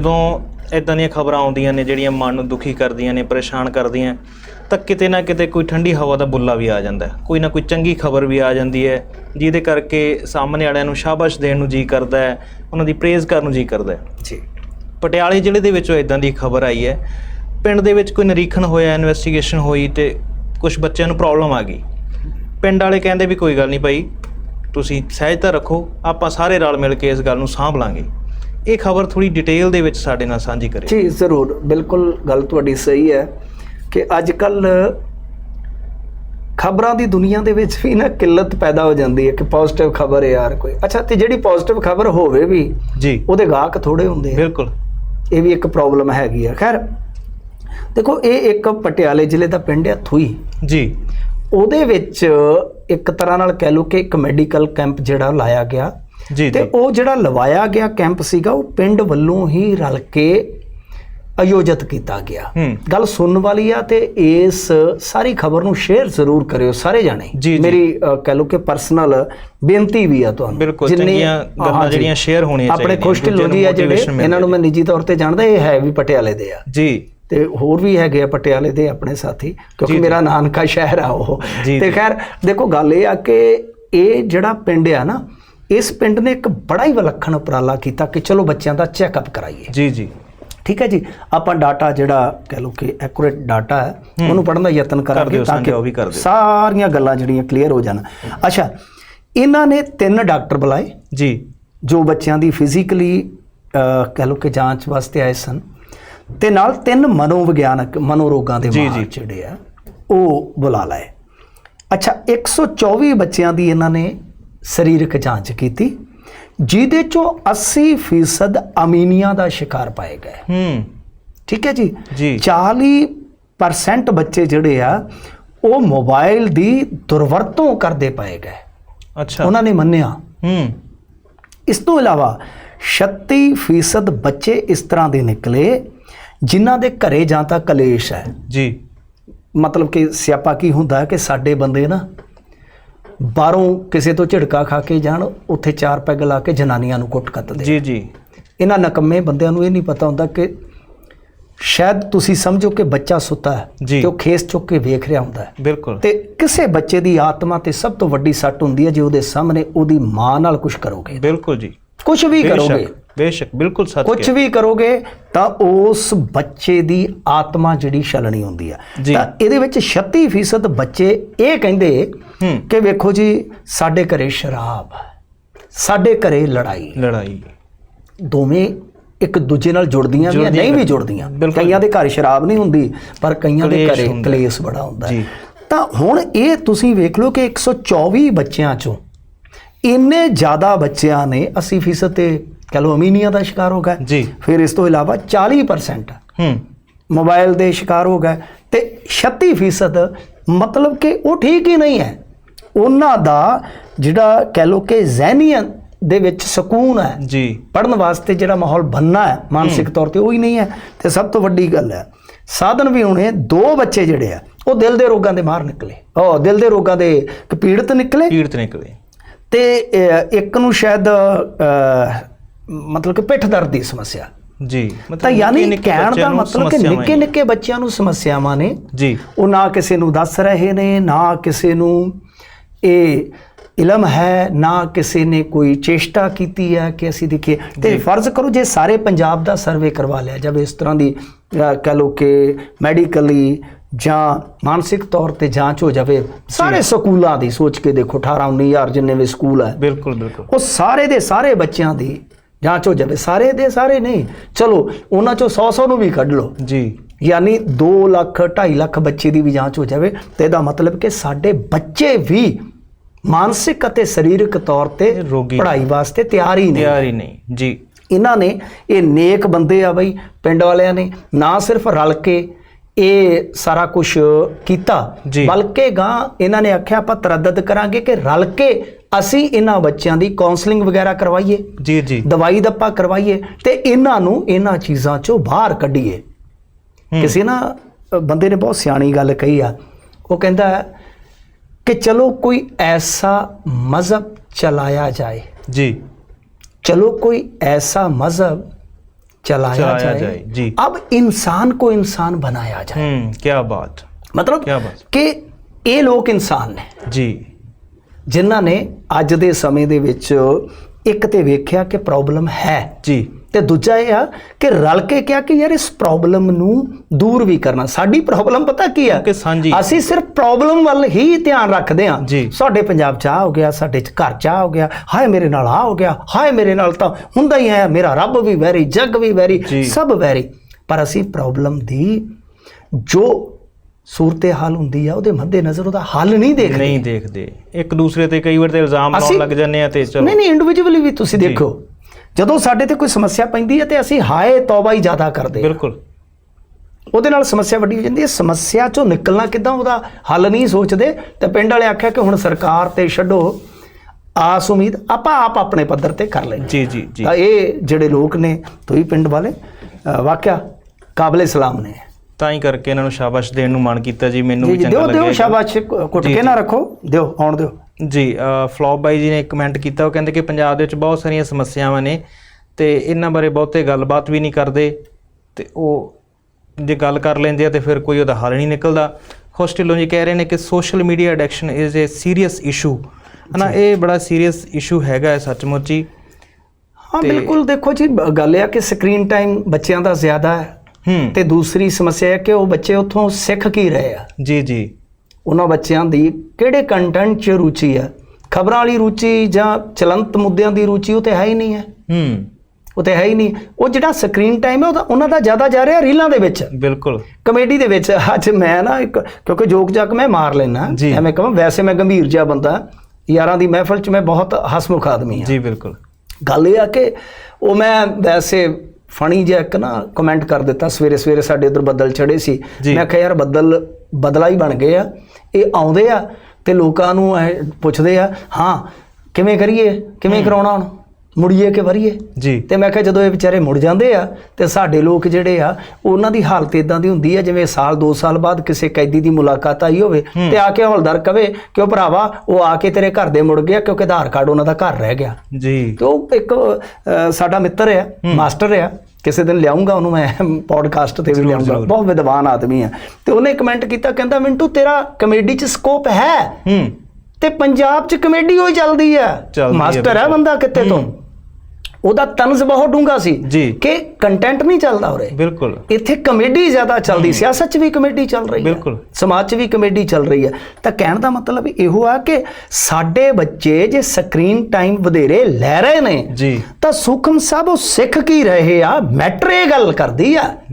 ਜਦੋਂ ਇਦਾਂ ਦੀਆਂ ਖਬਰਾਂ ਆਉਂਦੀਆਂ ਨੇ ਜਿਹੜੀਆਂ ਮਨ ਨੂੰ ਦੁਖੀ ਕਰਦੀਆਂ ਨੇ ਪਰੇਸ਼ਾਨ ਕਰਦੀਆਂ ਤਾਂ ਕਿਤੇ ਨਾ ਕਿਤੇ ਕੋਈ ਠੰਡੀ ਹਵਾ ਦਾ ਬੁੱਲਾ ਵੀ ਆ ਜਾਂਦਾ। ਕੋਈ ਨਾ ਕੋਈ ਚੰਗੀ ਖਬਰ ਵੀ ਆ ਜਾਂਦੀ ਹੈ ਜਿਹਦੇ ਕਰਕੇ ਸਾਹਮਣੇ ਵਾਲਿਆਂ ਨੂੰ ਸ਼ਾਬਾਸ਼ ਦੇਣ ਨੂੰ ਜੀ ਕਰਦਾ ਹੈ ਉਹਨਾਂ ਦੀ ਪ੍ਰੇਜ਼ ਕਰਨ ਨੂੰ ਜੀ ਕਰਦਾ ਹੈ। ਜੀ। ਪਟਿਆਲੇ ਜ਼ਿਲ੍ਹੇ ਦੇ ਵਿੱਚੋਂ ਇਦਾਂ ਦੀ ਖਬਰ ਆਈ ਹੈ ਪਿੰਡ ਦੇ ਵਿੱਚ ਕੋਈ ਨਿਰੀਖਣ ਹੋਇਆ ਇਨਵੈਸਟੀਗੇਸ਼ਨ ਹੋਈ ਤੇ ਕੁਝ ਬੱਚਿਆਂ ਨੂੰ ਪ੍ਰੋਬਲਮ ਆ ਗਈ। ਪਿੰਡ ਵਾਲੇ ਕਹਿੰਦੇ ਵੀ ਕੋਈ ਗੱਲ ਨਹੀਂ ਭਾਈ ਤੁਸੀਂ ਸਹਿਜਤਾ ਰੱਖੋ ਆਪਾਂ ਸਾਰੇ ਰਲ ਮਿਲ ਕੇ ਇਸ ਗੱਲ ਨੂੰ ਸਾਂਭ ਲਾਂਗੇ। ਇਹ ਖਬਰ ਥੋੜੀ ਡਿਟੇਲ ਦੇ ਵਿੱਚ ਸਾਡੇ ਨਾਲ ਸਾਂਝੀ ਕਰੇ। ਜੀ ਜ਼ਰੂਰ। ਬਿਲਕੁਲ ਗੱਲ ਤੁਹਾਡੀ ਸਹੀ ਹੈ ਕਿ ਅੱਜ ਕੱਲ ਖਬਰਾਂ ਦੀ ਦੁਨੀਆ ਦੇ ਵਿੱਚ ਵੀ ਨਾ ਕਿੱਲਤ ਪੈਦਾ ਹੋ ਜਾਂਦੀ ਹੈ ਕਿ ਪੋਜ਼ਿਟਿਵ ਖਬਰ ਹੈ ਯਾਰ ਕੋਈ। ਅੱਛਾ ਤੇ ਜਿਹੜੀ ਪੋਜ਼ਿਟਿਵ ਖਬਰ ਹੋਵੇ ਵੀ ਜੀ। ਉਹਦੇ ਗਾਹਕ ਥੋੜੇ ਹੁੰਦੇ ਆ। ਬਿਲਕੁਲ। ਇਹ ਵੀ ਇੱਕ ਪ੍ਰੋਬਲਮ ਹੈਗੀ ਆ। ਖੈਰ ਦੇਖੋ ਇਹ ਇੱਕ ਪਟਿਆਲੇ ਜ਼ਿਲ੍ਹੇ ਦਾ ਪਿੰਡ ਹੈ ਥੂਈ। ਜੀ। ਉਹਦੇ ਵਿੱਚ ਇੱਕ ਤਰ੍ਹਾਂ ਨਾਲ ਕਹਿ ਲਓ ਕਿ ਇੱਕ ਮੈਡੀਕਲ ਕੈਂਪ ਜਿਹੜਾ ਲਾਇਆ ਗਿਆ। ਤੇ ਉਹ ਜਿਹੜਾ ਲਵਾਇਆ ਗਿਆ ਕੈਂਪ ਸੀਗਾ ਉਹ ਪਿੰਡ ਵੱਲੋਂ ਹੀ ਰਲ ਕੇ ਆਯੋਜਿਤ ਕੀਤਾ ਗਿਆ। ਗੱਲ ਸੁਣਨ ਵਾਲੀ ਆ ਤੇ ਇਸ ਸਾਰੀ ਖਬਰ ਨੂੰ ਸ਼ੇਅਰ ਜ਼ਰੂਰ ਕਰਿਓ ਸਾਰੇ ਜਾਣੇ। ਮੇਰੀ ਕਹਿ ਲਓ ਕਿ ਪਰਸਨਲ ਬੇਨਤੀ ਵੀ ਆ ਤੁਹਾਨੂੰ। ਬਿਲਕੁਲ, ਚੰਗੀਆਂ ਗੱਲਾਂ। ਜਿਹੜੀਆਂ share ਹੋਣੀਆਂ ਆਪਣੇ ਚਾਹੀਦੀਆਂ, ਖੁਸ਼ ਦੂਜਿਆਂ ਨੂੰ ਢਿੱਲੋਂ ਆ ਜਿਹੜੇ ਇਹਨਾਂ ਨੂੰ ਮੈਂ ਨਿੱਜੀ ਤੌਰ ਤੇ ਜਾਣਦਾ ਇਹ ਹੈ ਵੀ ਪਟਿਆਲੇ ਦੇ ਆ। ਜੀ। ਤੇ ਹੋਰ ਵੀ ਹੈਗੇ ਆ ਪਟਿਆਲੇ ਦੇ ਆਪਣੇ ਸਾਥੀ ਕਿਉਂਕਿ। ਮੇਰਾ ਨਾਨਕਾ ਸ਼ਹਿਰ ਆ ਉਹ। ਤੇ। ਖੈਰ ਦੇਖੋ ਗੱਲ ਇਹ ਆ ਕਿ ਇਹ ਜਿਹੜਾ ਪਿੰਡ ਆ ਨਾ ਇਸ ਪਿੰਡ ਨੇ ਇੱਕ ਬੜਾ ਹੀ ਵਿਲੱਖਣ ਉਪਰਾਲਾ ਕੀਤਾ ਕਿ ਚਲੋ ਬੱਚਿਆਂ ਦਾ ਚੈੱਕਅਪ ਕਰਾਈਏ। ਜੀ ਜੀ। ਠੀਕ ਹੈ ਜੀ? ਆਪਾਂ ਡਾਟਾ ਜਿਹੜਾ ਕਹਿ ਲਓ ਕਿ ਐਕੂਰੇਟ ਡਾਟਾ ਹੈ ਉਹਨੂੰ ਪੜਨ ਦਾ ਯਤਨ ਕਰਾਂਗੇ ਤਾਂ ਉਹ ਵੀ ਕਰ। ਸਾਰੀਆਂ ਗੱਲਾਂ ਜਿਹੜੀਆਂ ਕਲੀਅਰ ਹੋ ਜਾਣ। ਅੱਛਾ ਇਹਨਾਂ ਨੇ ਤਿੰਨ ਡਾਕਟਰ ਬੁਲਾਏ ਜੀ। ਜੋ ਬੱਚਿਆਂ ਦੀ ਫਿਜ਼ੀਕਲੀ ਕਹਿ ਲਓ ਕਿ ਜਾਂਚ ਵਾਸਤੇ ਆਏ ਸਨ। ਤੇ ਨਾਲ ਤਿੰਨ ਮਨੋਵਿਗਿਆਨਕ ਮਨੋਰੋਗਾਂ ਦੇ ਮਾਹਰ। ਜਿਹੜੇ ਆ ਉਹ ਬੁਲਾ ਲਏ। ਅੱਛਾ 124 ਬੱਚਿਆਂ ਦੀ ਇਹਨਾਂ ਨੇ ਸਰੀਰਕ ਜਾਂਚ ਕੀਤੀ ਜਿਹਦੇ ਚੋਂ 80% ਅਮੀਨੀਆ ਦਾ ਸ਼ਿਕਾਰ ਪਾਏ ਗਏ। ਹੂੰ। ਠੀਕ ਹੈ ਜੀ? ਜੀ। 40% ਬੱਚੇ ਜਿਹੜੇ ਆ ਉਹ ਮੋਬਾਈਲ ਦੀ ਦੁਰਵਰਤੋਂ ਕਰਦੇ ਪਾਏ ਗਏ। ਅੱਛਾ। ਉਹਨਾਂ ਨੇ ਮੰਨਿਆ। ਹੂੰ। ਇਸ ਤੋਂ ਇਲਾਵਾ 36% ਬੱਚੇ ਇਸ ਤਰ੍ਹਾਂ ਦੇ ਨਿਕਲੇ ਜਿਨ੍ਹਾਂ ਦੇ ਘਰੇ ਜਾਂ ਤਾਂ ਕਲੇਸ਼ ਹੈ। ਜੀ। ਮਤਲਬ ਕਿ ਸਿਆਪਾ ਕੀ ਹੁੰਦਾ ਕਿ ਸਾਡੇ ਬੰਦੇ ਨਾ ਬਾਹਰੋਂ ਕਿਸੇ ਤੋਂ ਝਿੜਕਾ ਖਾ ਕੇ ਜਾਣ ਉੱਥੇ ਚਾਰ ਪੈਗ ਲਾ ਕੇ ਜਨਾਨੀਆਂ ਨੂੰ ਕੁੱਟ ਕੱਤਦੇ ਜੀ ਜੀ। ਇਹਨਾਂ ਨਕਮੇ ਬੰਦਿਆਂ ਨੂੰ ਇਹ ਨਹੀਂ ਪਤਾ ਹੁੰਦਾ ਕਿ ਸ਼ਾਇਦ ਤੁਸੀਂ ਸਮਝੋ ਕਿ ਬੱਚਾ ਸੁੱਤਾ ਹੈ ਜੀ। ਤੇ ਉਹ ਖੇਸ ਚੁੱਕ ਕੇ ਵੇਖ ਰਿਹਾ ਹੁੰਦਾ ਹੈ। ਬਿਲਕੁਲ। ਤੇ ਕਿਸੇ ਬੱਚੇ ਦੀ ਆਤਮਾ ਤੇ ਸਭ ਤੋਂ ਵੱਡੀ ਸੱਟ ਹੁੰਦੀ ਹੈ ਜੇ ਉਹਦੇ ਸਾਹਮਣੇ ਉਹਦੀ ਮਾਂ ਨਾਲ ਕੁਝ ਕਰੋਗੇ। ਬਿਲਕੁਲ ਜੀ। ਕੁਝ ਵੀ ਕਰੋਗੇ। ਬੇਸ਼ੱਕ ਬਿਲਕੁਲ ਸੱਚ ਕੁਝ। ਵੀ ਕਰੋਗੇ ਤਾਂ ਉਸ ਬੱਚੇ ਦੀ ਆਤਮਾ ਜਿਹੜੀ ਛਲਣੀ ਹੁੰਦੀ ਆ। ਤਾਂ ਇਹਦੇ ਵਿੱਚ 36% ਬੱਚੇ ਇਹ ਕਹਿੰਦੇ ਕਿ ਵੇਖੋ ਜੀ ਸਾਡੇ ਘਰੇ ਸ਼ਰਾਬ ਹੈ ਸਾਡੇ ਘਰੇ ਲੜਾਈ ਲੜਾਈ ਦੋਵੇਂ ਇੱਕ ਦੂਜੇ ਨਾਲ ਜੁੜਦੀਆਂ ਵੀ ਨਹੀਂ ਵੀ। ਜੁੜਦੀਆਂ। ਕਈਆਂ ਦੇ ਘਰ ਸ਼ਰਾਬ ਨਹੀਂ ਹੁੰਦੀ ਪਰ ਕਈਆਂ ਦੇ ਘਰੇ। ਕਲੇਸ਼ ਬੜਾ ਹੁੰਦਾ ਹੈ। ਤਾਂ ਹੁਣ ਇਹ ਤੁਸੀਂ ਵੇਖ ਲਓ ਕਿ 124 ਬੱਚਿਆਂ ਚੋਂ ਇੰਨੇ ਜ਼ਿਆਦਾ ਬੱਚਿਆਂ ਨੇ 80% ਤੇ ਕਹ ਲਓ ਅਮੀਨੀਆ ਦਾ ਸ਼ਿਕਾਰ ਹੋ ਗਏ ਜੀ। ਫਿਰ ਇਸ ਤੋਂ ਇਲਾਵਾ 40% ਹੂੰ ਮੋਬਾਈਲ ਦੇ ਸ਼ਿਕਾਰ ਹੋ ਗਏ ਤੇ 36% ਮਤਲਬ ਕਿ ਉਹ ਠੀਕ ਹੀ ਨਹੀਂ ਹੈ ਉਹਨਾਂ ਦਾ ਜਿਹੜਾ ਕਹਿ ਲਓ ਕਿ ਜ਼ਹਿਨੀਅਤ ਦੇ ਵਿੱਚ ਸਕੂਨ ਹੈ ਜੀ। ਪੜਨ ਵਾਸਤੇ ਜਿਹੜਾ ਮਾਹੌਲ ਬੰਨਾ ਹੈ ਮਾਨਸਿਕ ਤੌਰ ਤੇ ਉਹ ਹੀ ਨਹੀਂ ਹੈ ਤੇ ਸਭ ਤੋਂ ਵੱਡੀ ਗੱਲ ਹੈ ਸਾਧਨ ਵੀ ਹੋਣੇ ਦੋ ਬੱਚੇ ਜਿਹੜੇ ਆ ਉਹ ਦਿਲ ਦੇ ਰੋਗਾਂ ਦੇ ਮਾਰ ਨਿਕਲੇ। ਉਹ ਦਿਲ ਦੇ ਰੋਗਾਂ ਦੇ ਪੀੜਤ ਨਿਕਲੇ। ਪੀੜਤ ਨਿਕਲੇ। ਤੇ ਇੱਕ ਨੂੰ ਸ਼ਾਇਦ ਮਤਲਬ ਕਿ ਪਿੱਠ ਦਰਦ ਦੀ ਸਮੱਸਿਆ। ਜੀ ਤਾਂ ਯਾਨੀ ਕਹਿਣ ਦਾ ਮਤਲਬ ਕਿ ਨਿੱਕੇ ਨਿੱਕੇ ਬੱਚਿਆਂ ਨੂੰ ਸਮੱਸਿਆਵਾਂ ਨੇ। ਜੀ। ਉਹ ਨਾ ਕਿਸੇ ਨੂੰ ਦੱਸ ਰਹੇ ਨੇ ਨਾ ਕਿਸੇ ਨੂੰ ਇਹ ਇਲਮ ਹੈ ਨਾ ਕਿਸੇ ਨੇ ਕੋਈ ਚੇਸ਼ਟਾ ਕੀਤੀ ਹੈ ਕਿ ਅਸੀਂ ਦੇਖੀਏ। ਤੇ ਫਰਜ਼ ਕਰੋ ਜੇ ਸਾਰੇ ਪੰਜਾਬ ਦਾ ਸਰਵੇ ਕਰਵਾ ਲਿਆ ਜਾਵੇ ਇਸ ਤਰ੍ਹਾਂ ਦੀ ਕਹਿ ਲਓ ਕਿ ਮੈਡੀਕਲੀ ਜਾਂ ਮਾਨਸਿਕ ਤੌਰ ਤੇ ਜਾਂਚ ਹੋ ਜਾਵੇ ਸਾਰੇ ਸਕੂਲਾਂ ਦੀ ਸੋਚ ਕੇ ਦੇਖੋ 18 19000 ਜਿੰਨੇ ਵੀ ਸਕੂਲ ਹੈ। ਬਿਲਕੁਲ ਬਿਲਕੁਲ। ਉਹ ਸਾਰੇ ਦੇ ਸਾਰੇ ਬੱਚਿਆਂ ਦੀ ਜਾਂਚ ਹੋ ਜਾਵੇ ਸਾਰੇ ਦੇ ਸਾਰੇ ਨਹੀਂ। ਚਲੋ ਉਹਨਾਂ ਚੋਂ 100 100 ਨੂੰ ਵੀ ਕੱਢ ਲਓ। ਜੀ। ਯਾਨੀ 2 ਲੱਖ 2.5 ਲੱਖ ਬੱਚੇ ਦੀ ਵੀ ਜਾਂਚ ਹੋ ਜਾਵੇ ਤੇ ਇਹਦਾ ਮਤਲਬ ਕਿ ਸਾਡੇ ਬੱਚੇ ਵੀ ਮਾਨਸਿਕ ਅਤੇ ਸਰੀਰਕ ਤੌਰ ਤੇ ਰੋਗੀ ਪੜ੍ਹਾਈ ਵਾਸਤੇ ਤਿਆਰ ਹੀ ਨਹੀਂ। ਤਿਆਰ ਹੀ ਨਹੀਂ। ਜੀ। ਇਹਨਾਂ ਨੇ ਇਹ ਨੇਕ ਬੰਦੇ ਆ ਬਈ ਪਿੰਡ ਵਾਲਿਆਂ ਨੇ ਨਾ ਸਿਰਫ ਰਲ ਕੇ ਇਹ ਸਾਰਾ ਕੁਝ ਕੀਤਾ। ਬਲਕਿ ਗਾਂ ਇਹਨਾਂ ਨੇ ਆਖਿਆ ਆਪਾਂ ਤਰੱਦਦ ਕਰਾਂਗੇ ਕਿ ਰਲ ਕੇ ਅਸੀਂ ਇਹਨਾਂ ਬੱਚਿਆਂ ਦੀ ਕਾਉਂਸਲਿੰਗ ਵਗੈਰਾ ਕਰਵਾਈਏ ਜੀ ਜੀ। ਦਵਾਈ ਦੱਪਾ ਕਰਵਾਈਏ ਤੇ ਇਹਨਾਂ ਨੂੰ ਇਹਨਾਂ ਚੀਜ਼ਾਂ ਚੋਂ ਬਾਹਰ ਕੱਢੀਏ। ਕਿਸੇ ਨਾ ਬੰਦੇ ਨੇ ਬਹੁਤ ਸਿਆਣੀ ਗੱਲ ਕਹੀ ਆ। ਉਹ ਕਹਿੰਦਾ ਹੈ ਕਿ ਚਲੋ ਕੋਈ ਐਸਾ ਮਜ਼ਹਬ ਚਲਾਇਆ ਜਾਏ ਜੀ ਚਲੋ ਕੋਈ ਐਸਾ ਮਜ਼ਹਬ चलाया चलाया जाए, जाए, जी। अब इंसान को इंसान बनाया जाए ਹੂੰ ਕੀ ਬਾਤ मतलब क्या बात। ਕਿ ਇਹ ਲੋਕ ਇਨਸਾਨ ਨੇ ਜੀ ਜਿਨ੍ਹਾਂ ਨੇ ਅੱਜ ਦੇ ਸਮੇਂ ਦੇ ਵਿੱਚ ਇੱਕ ਤੇ ਵੇਖਿਆ ਕਿ ਪ੍ਰੋਬਲਮ ਹੈ ਜੀ ਤੇ ਦੂਜਾ ਇਹ ਆ ਕਿ ਰਲ ਕੇ ਕਿਹਾ ਕਿ ਯਾਰ ਇਸ ਪ੍ਰੋਬਲਮ ਨੂੰ ਦੂਰ ਵੀ ਕਰਨਾ ਸਾਡੀ ਪ੍ਰੋਬਲਮ ਪਤਾ ਕੀ ਆ ਕਿ ਸਾਂਝੀ। ਅਸੀਂ ਸਿਰਫ ਪ੍ਰੋਬਲਮ ਵੱਲ ਹੀ ਧਿਆਨ ਰੱਖਦੇ ਆ। ਸਾਡੇ ਪੰਜਾਬ ਚ ਆ ਹੋ ਗਿਆ ਸਾਡੇ ਚ ਘਰ ਚ ਆ ਹੋ ਗਿਆ ਹਾਏ ਮੇਰੇ ਨਾਲ ਆ ਹੋ ਗਿਆ ਹਾਏ ਮੇਰੇ ਨਾਲ ਤਾਂ ਹੁੰਦਾ ਹੀ ਹੈ ਮੇਰਾ ਰੱਬ ਵੀ ਵੈਰੀ ਜੱਗ ਵੀ ਵੈਰੀ। ਸਭ ਵੈਰੀ ਪਰ ਅਸੀਂ ਪ੍ਰੋਬਲਮ ਦੀ ਜੋ ਸੂਰਤੇ ਹਾਲ ਹੁੰਦੀ ਆ ਉਹਦੇ ਮੱਦੇ ਨਜ਼ਰ ਉਹਦਾ ਹੱਲ ਨਹੀਂ ਦੇਖਦੇ ਨਹੀਂ ਦੇਖਦੇ ਇੱਕ ਦੂਸਰੇ ਤੇ ਕਈ ਵਾਰ ਤੇ ਇਲਜ਼ਾਮ ਲਾਉਣ ਲੱਗ ਜਾਂਦੇ ਆ ਤੇ ਚਲੋ ਨਹੀਂ ਨਹੀਂ ਇੰਡੀਵਿਜੂਅਲੀ ਵੀ ਤੁਸੀਂ। ਦੇਖੋ ਜਦੋਂ ਸਾਡੇ ਤੇ ਕੋਈ ਸਮੱਸਿਆ ਪੈਂਦੀ ਹੈ ਤੇ ਅਸੀਂ ਹਾਏ ਤੌਬਾ ਹੀ ਜ਼ਿਆਦਾ ਕਰਦੇ ਹਾਂ। ਬਿਲਕੁਲ। ਉਹਦੇ ਨਾਲ ਸਮੱਸਿਆ ਵੱਡੀ ਹੋ ਜਾਂਦੀ ਹੈ। ਸਮੱਸਿਆ ਚੋਂ ਨਿਕਲਣਾ ਕਿੱਦਾਂ ਉਹਦਾ ਹੱਲ ਨਹੀਂ ਸੋਚਦੇ। ਤੇ ਪਿੰਡ ਵਾਲੇ ਆਖਿਆ ਕਿ ਹੁਣ ਸਰਕਾਰ ਤੇ ਛੱਡੋ। ਆਸ ਉਮੀਦ ਆਪਾਂ ਆਪ ਆਪਣੇ ਪੱਧਰ ਤੇ ਕਰ ਲੈਂਦੇ ਜੀ ਜੀ ਜੀ। ਤਾਂ ਇਹ ਜਿਹੜੇ ਲੋਕ ਨੇ ਤੋਈ ਪਿੰਡ ਵਾਲੇ ਵਾਕਿਆ ਕਾਬਲੇ ਸਲਾਮ ਨੇ। ਤਾਂ ਹੀ ਕਰਕੇ ਇਹਨਾਂ ਨੂੰ ਸ਼ਾਬਾਸ਼ ਦੇਣ ਨੂੰ ਮਨ ਕੀਤਾ ਜੀ। ਮੈਨੂੰ ਵੀ ਚੰਗਾ ਦਿਓ ਲੱਗਿਆ ਦਿਓ ਜੀ। ਸ਼ਾਬਾਸ਼ ਕੁੱਟ ਕੇ। ਨਾ ਰੱਖੋ। ਦਿਓ ਆਉਣ ਦਿਓ। ਜੀ ਫਲੌਪ ਬਾਈ ਜੀ ਨੇ ਕਮੈਂਟ ਕੀਤਾ। ਉਹ ਕਹਿੰਦੇ ਕਿ ਪੰਜਾਬ ਦੇ ਵਿੱਚ ਬਹੁਤ ਸਾਰੀਆਂ ਸਮੱਸਿਆਵਾਂ ਨੇ ਤੇ ਇਹਨਾਂ ਬਾਰੇ ਬਹੁਤੇ ਗੱਲਬਾਤ ਵੀ ਨਹੀਂ ਕਰਦੇ ਤੇ ਉਹ ਜੇ ਗੱਲ ਕਰ ਲੈਂਦੇ ਆ ਤੇ ਫਿਰ ਕੋਈ ਉਹਦਾ ਹੱਲ ਨਹੀਂ ਨਿਕਲਦਾ। ਖੁਸ਼ ਢਿੱਲੋਂ ਜੀ ਕਹਿ ਰਹੇ ਨੇ ਕਿ social media addiction is a serious issue ਹਨਾ ਇਹ ਬੜਾ ਸੀਰੀਅਸ ਇਸ਼ੂ ਹੈਗਾ ਹੈ ਸੱਚਮੁੱਚ ਹੀ ਹਾਂ ਬਿਲਕੁਲ ਦੇਖੋ ਜੀ ਗੱਲ ਇਹ ਆ ਕਿ ਸਕਰੀਨ ਟਾਈਮ ਬੱਚਿਆਂ ਦਾ ਜ਼ਿਆਦਾ ਹੈ ਹੂੰ। ਤੇ ਦੂਸਰੀ ਸਮੱਸਿਆ ਹੈ ਕਿ ਉਹ ਬੱਚੇ ਉੱਥੋਂ ਸਿੱਖ ਕੀ ਰਹੇ ਆ। ਜੀ ਜੀ। ਉਹਨਾਂ ਬੱਚਿਆਂ ਦੀ ਕਿਹੜੇ ਕੰਟੈਂਟ 'ਚ ਰੁਚੀ ਹੈ ਖਬਰਾਂ ਵਾਲੀ ਰੁਚੀ ਜਾਂ ਚਲੰਤ ਮੁੱਦਿਆਂ ਦੀ ਰੁਚੀ ਉਹ ਤੇ ਹੈ ਹੀ ਨਹੀਂ ਹੈ। ਹੂੰ। ਉਹ ਤੇ ਹੈ ਹੀ ਨਹੀਂ। ਉਹ ਜਿਹੜਾ ਸਕਰੀਨ ਟਾਈਮ ਹੈ ਉਹਦਾ ਉਹਨਾਂ ਦਾ ਜ਼ਿਆਦਾ ਜਾ ਰਿਹਾ ਰੀਲਾਂ ਦੇ ਵਿੱਚ। ਬਿਲਕੁਲ। ਕਮੇਡੀ ਦੇ ਵਿੱਚ। ਅੱਜ ਮੈਂ ਨਾ ਇੱਕ ਕਿਉਂਕਿ ਜੋਕ ਜਾਕ ਮੈਂ ਮਾਰ ਲੈਣਾ। ਐਵੇਂ ਕਹਾਂ ਵੈਸੇ ਮੈਂ ਗੰਭੀਰ ਜਿਹਾ ਬੰਦਾ। ਯਾਰਾਂ ਦੀ ਮਹਿਫਲ 'ਚ ਮੈਂ ਬਹੁਤ ਹਸਮੁਖ ਆਦਮੀ ਹਾਂ। ਜੀ ਬਿਲਕੁਲ। ਗੱਲ ਇਹ ਆ ਕਿ ਉਹ ਮੈਂ ਵੈਸੇ ਫਣੀ ਜਿਹਾ ਇੱਕ ਨਾ ਕਮੈਂਟ ਕਰ ਦਿੱਤਾ। ਸਵੇਰੇ ਸਵੇਰੇ ਸਾਡੇ ਉਧਰ ਬੱਦਲ ਚੜੇ ਸੀ। ਮੈਂ ਕਿਹਾ ਯਾਰ ਬੱਦਲ ਬਦਲਾ ਹੀ ਬਣ ਗਏ ਆ ਇਹ ਆਉਂਦੇ ਆ ਤੇ ਲੋਕਾਂ ਨੂੰ ਐਂ ਪੁੱਛਦੇ ਆ ਹਾਂ ਕਿਵੇਂ ਕਰੀਏ? ਕਿਵੇਂ ਕਰਾਉਣਾ ਹੁਣ? ਮੁੜੀਏ ਕਿ ਵਰੀਏ? ਜੀ। ਤੇ ਮੈਂ ਕਿਹਾ ਜਦੋਂ ਇਹ ਵਿਚਾਰੇ ਮੁੜ ਜਾਂਦੇ ਆ ਤੇ ਸਾਡੇ ਲੋਕ ਜਿਹੜੇ ਆ ਉਹਨਾਂ ਦੀ ਹਾਲਤ ਇਦਾਂ ਦੀ ਹੁੰਦੀ ਆ ਜਿਵੇਂ ਸਾਲ 2 ਸਾਲ ਬਾਅਦ ਕਿਸੇ ਕੈਦੀ ਦੀ ਮੁਲਾਕਾਤ ਆਈ ਹੋਵੇ ਤੇ ਆ ਕੇ ਹੌਲਦਾਰ ਕਵੇ ਕਿ ਉਹ ਭਰਾਵਾ ਉਹ ਆ ਕੇ ਤੇਰੇ ਘਰ ਦੇ ਮੁੜ ਗਿਆ ਕਿਉਂਕਿ ਆਧਾਰ ਕਾਰਡ ਉਹਨਾਂ ਦਾ ਘਰ ਰਹਿ ਗਿਆ। ਜੀ। ਤੇ ਉਹ ਇੱਕ ਸਾਡਾ ਮਿੱਤਰ ਆ ਮਾਸਟਰ ਆ। ਕਿਸੇ ਦਿਨ ਲਿਆਉਂਗਾ ਉਹਨੂੰ ਮੈਂ ਪੋਡਕਾਸਟ ਤੇ ਵੀ ਲਿਆਉਂਗਾ। ਬਹੁਤ ਵਿਦਵਾਨ ਆਦਮੀ ਆ। ਤੇ ਉਹਨੇ ਕਮੈਂਟ ਕੀਤਾ ਕਹਿੰਦਾ ਮਿੰਟੂ ਤੇਰਾ ਕਮੇਡੀ 'ਚ ਸਕੋਪ ਹੈ? ਹੂੰ। ਤੇ ਪੰਜਾਬ 'ਚ ਕਮੇਡੀ ਹੋਈ ਚੱਲਦੀ ਆ। ਆ ਮਾਸਟਰ ਆ ਬਿਲਕੁਲ। ਬੰਦਾ ਕਿਤੇ ਤੋਂ? ਉਹਦਾ ਤਨਜ਼ ਬਹੁਤ ਡੂੰਗਾ ਸੀ। ਕਿ ਕੰਟੈਂਟ ਨਹੀਂ ਚੱਲਦਾ ਉਰੇ। ਬਿਲਕੁਲ। ਇੱਥੇ ਕਮੇਡੀ ਜ਼ਿਆਦਾ ਚੱਲਦੀ ਸਿਆਸਤ 'ਚ ਵੀ ਕਮੇਡੀ ਚੱਲ ਰਹੀ ਹੈ। ਬਿਲਕੁਲ। ਸਮਾਜ 'ਚ ਵੀ ਕਮੇਡੀ ਚੱਲ ਰਹੀ ਹੈ। ਤਾਂ ਕਹਿਣ ਦਾ ਮਤਲਬ ਇਹੋ ਆ ਕਿ ਸਾਡੇ ਬੱਚੇ ਜੇ ਸਕਰੀਨ ਟਾਈਮ ਵਧੇਰੇ ਲੈ ਰਹੇ ਨੇ ਜੀ। ਤਾਂ ਸੁਖਮ ਸਾਹਿਬ ਉਹ ਸਿੱਖ ਕੀ ਰਹੇ ਆ? ਮੈਟਰ ਇਹ ਗੱਲ ਕਰਦੀ ਆ।